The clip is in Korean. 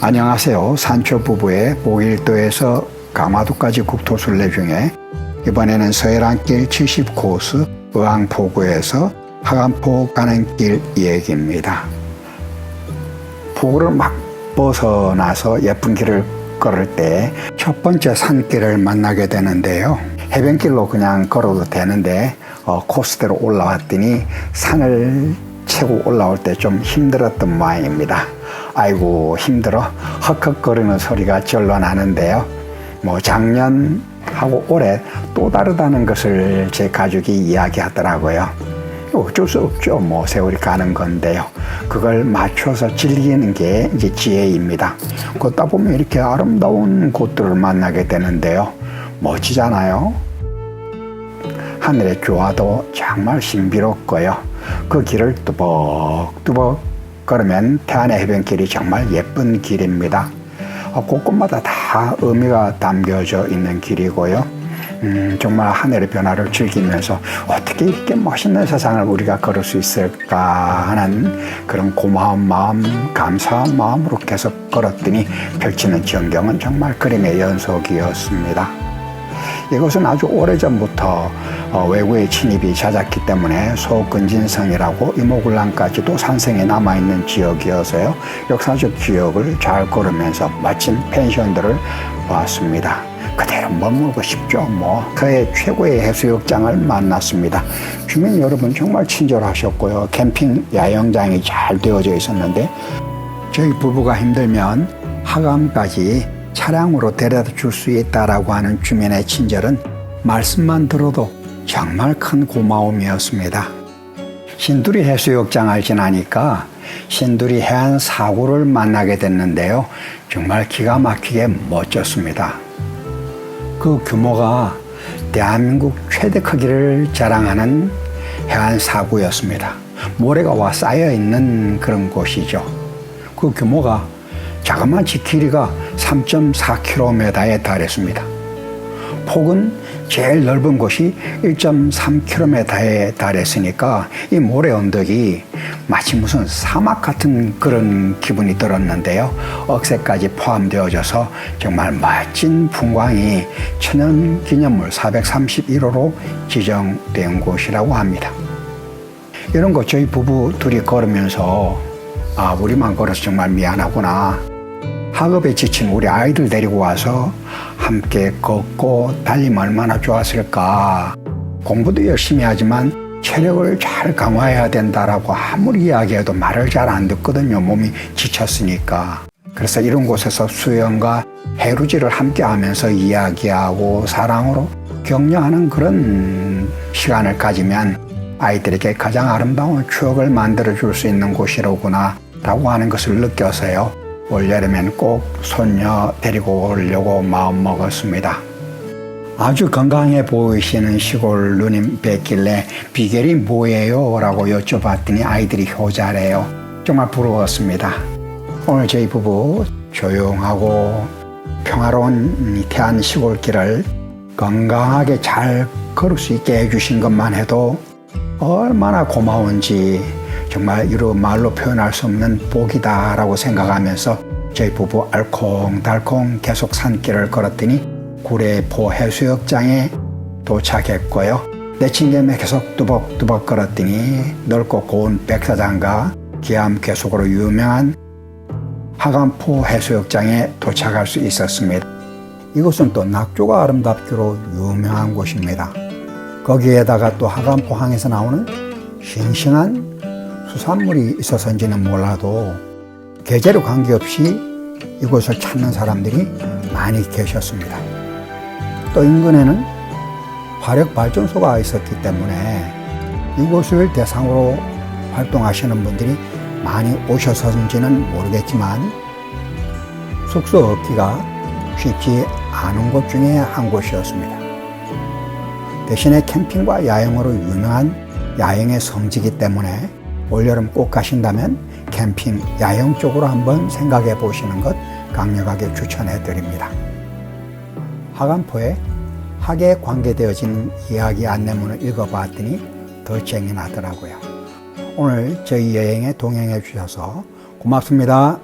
안녕하세요. 산초 부부의 보일도에서 강화도까지 국토순례 중에 이번에는 서해안길 70코스 의왕포구에서 하간포 가는 길 얘기입니다. 포구를 막 벗어나서 예쁜 길을 걸을 때 첫 번째 산길을 만나게 되는데요. 해변길로 그냥 걸어도 되는데 어, 코스대로 올라왔더니 산을 채고 올라올 때 좀 힘들었던 모양입니다. 아이고 힘들어 헉헉거리는 소리가 절로 나는데요. 뭐 작년하고 올해 또 다르다는 것을 제 가족이 이야기하더라고요. 어쩔 수 없죠. 뭐 세월이 가는 건데요. 그걸 맞춰서 즐기는 게 이제 지혜입니다. 걷다 보면 이렇게 아름다운 곳들을 만나게 되는데요. 멋지잖아요. 하늘의 조화도 정말 신비롭고요. 그 길을 뚜벅뚜벅 걸으면 태안의 해변길이 정말 예쁜 길입니다. 어, 곳곳마다 다 의미가 담겨져 있는 길이고요. 음, 정말 하늘의 변화를 즐기면서 어떻게 이렇게 멋있는 세상을 우리가 걸을 수 있을까 하는 그런 고마운 마음, 감사한 마음으로 계속 걸었더니 펼치는 전경은 정말 그림의 연속이었습니다. 이것은 아주 오래전부터 어, 외국의 침입이 잦았기 때문에 소근진성이라고 이모굴란까지도 산성이 남아있는 지역이어서요. 역사적 기억을 잘 걸으면서 멋진 펜션들을 보았습니다. 그대로 머물고 싶죠. 뭐 그의 최고의 해수욕장을 만났습니다. 주민 여러분 정말 친절하셨고요. 캠핑 야영장이 잘 되어져 있었는데 저희 부부가 힘들면 하감까지 차량으로 데려다 줄 수 있다라고 하는 주민의 친절은 말씀만 들어도 정말 큰 고마움이었습니다. 신두리 해수욕장을 지나니까 신두리 해안 사구를 만나게 됐는데요. 정말 기가 막히게 멋졌습니다. 그 규모가 대한민국 최대 크기를 자랑하는 해안 사구였습니다. 모래가 와 쌓여 있는 그런 곳이죠. 그 규모가 자그마치 길이가 3.4km에 달했습니다. 폭은 제일 넓은 곳이 1.3km에 달했으니까 이 모래 언덕이 마치 무슨 사막 같은 그런 기분이 들었는데요. 억새까지 포함되어져서 정말 멋진 풍광이 천연 기념물 431호로 지정된 곳이라고 합니다. 이런 거 저희 부부 둘이 걸으면서 아, 우리만 걸어서 정말 미안하구나. 학업에 지친 우리 아이들 데리고 와서 함께 걷고 달리면 얼마나 좋았을까. 공부도 열심히 하지만 체력을 잘 강화해야 된다라고 아무리 이야기해도 말을 잘 안 듣거든요. 몸이 지쳤으니까. 그래서 이런 곳에서 수영과 해루질을 함께 하면서 이야기하고 사랑으로 격려하는 그런 시간을 가지면 아이들에게 가장 아름다운 추억을 만들어 줄 수 있는 곳이로구나 라고 하는 것을 느껴서요. 올여름엔 꼭 손녀 데리고 오려고 마음 먹었습니다. 아주 건강해 보이시는 시골 누님 뵙길래 비결이 뭐예요? 라고 여쭤봤더니 아이들이 효자래요. 정말 부러웠습니다. 오늘 저희 부부 조용하고 평화로운 이 태안 시골길을 건강하게 잘 걸을 수 있게 해주신 것만 해도 얼마나 고마운지 정말 이루 말로 표현할 수 없는 복이다라고 생각하면서 저희 부부 알콩달콩 계속 산길을 걸었더니 구례포 해수욕장에 도착했고요. 내친김에 계속 뚜벅뚜벅 걸었더니 넓고 고운 백사장과 기암괴속으로 유명한 하간포 해수욕장에 도착할 수 있었습니다. 이곳은 또 낙조가 아름답기로 유명한 곳입니다. 거기에다가 또 하간포항에서 나오는 싱싱한 수산물이 있어서인지는 몰라도 계절에 관계없이 이곳을 찾는 사람들이 많이 계셨습니다. 또 인근에는 화력 발전소가 있었기 때문에 이곳을 대상으로 활동하시는 분들이 많이 오셔서인지는 모르겠지만 숙소 얻기가 쉽지 않은 곳 중에 한 곳이었습니다. 대신에 캠핑과 야영으로 유명한 야영의 성지이기 때문에 올여름 꼭 가신다면 캠핑, 야영 쪽으로 한번 생각해 보시는 것 강력하게 추천해 드립니다. 하간포에 학에 관계되어진 이야기 안내문을 읽어봤더니 더 재미 나더라고요. 오늘 저희 여행에 동행해 주셔서 고맙습니다.